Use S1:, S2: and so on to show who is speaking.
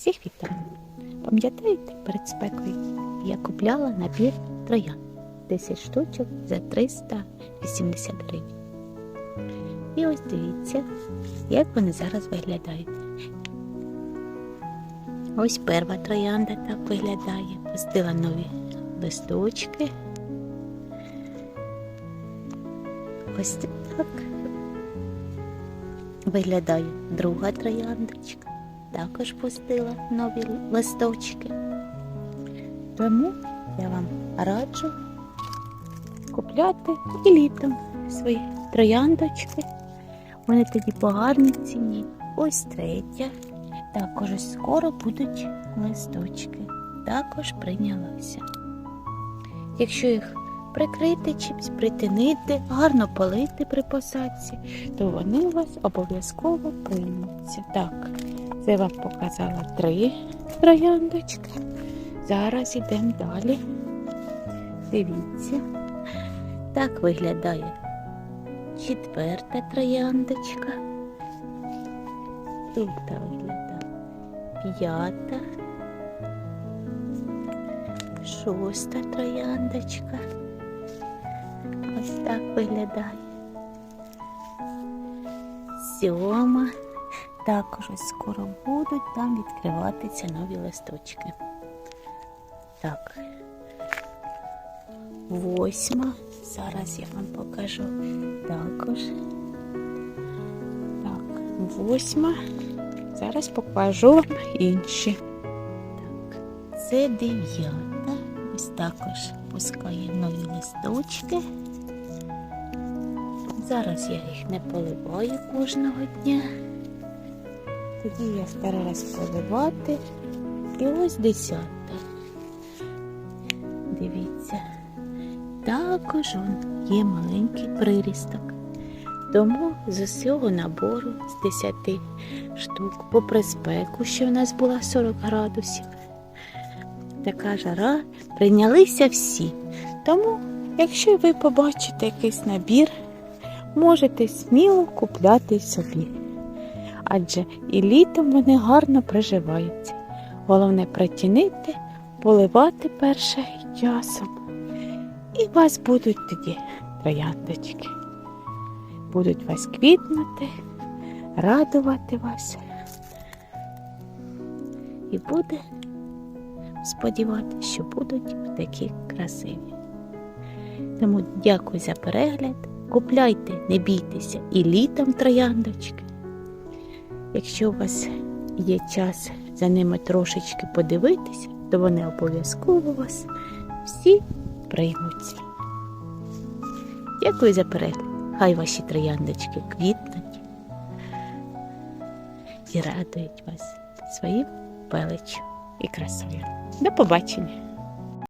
S1: Всіх вітаю! Пам'ятаєте, перед спекою я купляла набір троян 10 штучок за 380 гривень. І ось дивіться, як вони зараз виглядають. Ось перша троянда так виглядає. Пустила нові листочки. Ось так виглядає друга трояндочка. Також пустила нові листочки. Тому я вам раджу купляти і літом свої трояндочки. Вони тоді по гарній ціні. Ось третя. Також скоро будуть листочки. Також прийнялися. Якщо їх прикрити чимось, притинити, гарно полити при посадці, то вони у вас обов'язково приймуться. Так, це вам показала три трояндочки. Зараз йдемо далі. Дивіться, так виглядає четверта трояндочка. Тут виглядає п'ята, шоста трояндочка. Ось так виглядає. Сьома. Також ось скоро будуть там відкриватися нові листочки. Так. Восьма. Зараз я вам покажу також. Так, восьма. Зараз покажу вам інші. Так, це дев'ята. Ось також пускає нові листочки. Зараз я їх не поливаю кожного дня. Тоді я старалась поливати. І ось десята. Дивіться. Також он є маленький прирісток. Тому з усього набору з 10 штук, попри спеку, що в нас була 40 градусів, така жара прийнялися всі. Тому, якщо ви побачите якийсь набір, можете сміло купляти собі. Адже і літом вони гарно приживаються. Головне притінити, поливати перше часом. І у вас будуть тоді трояндочки. Будуть вас квітнути, радувати вас. І буде сподіватися, що будуть такі красиві. Тому дякую за перегляд. Купляйте, не бійтеся і літом трояндочки. Якщо у вас є час за ними трошечки подивитися, то вони обов'язково вас всі приймуться. Дякую за перегляд. Хай ваші трояндочки квітнуть і радують вас своїм величчю і красою. До побачення!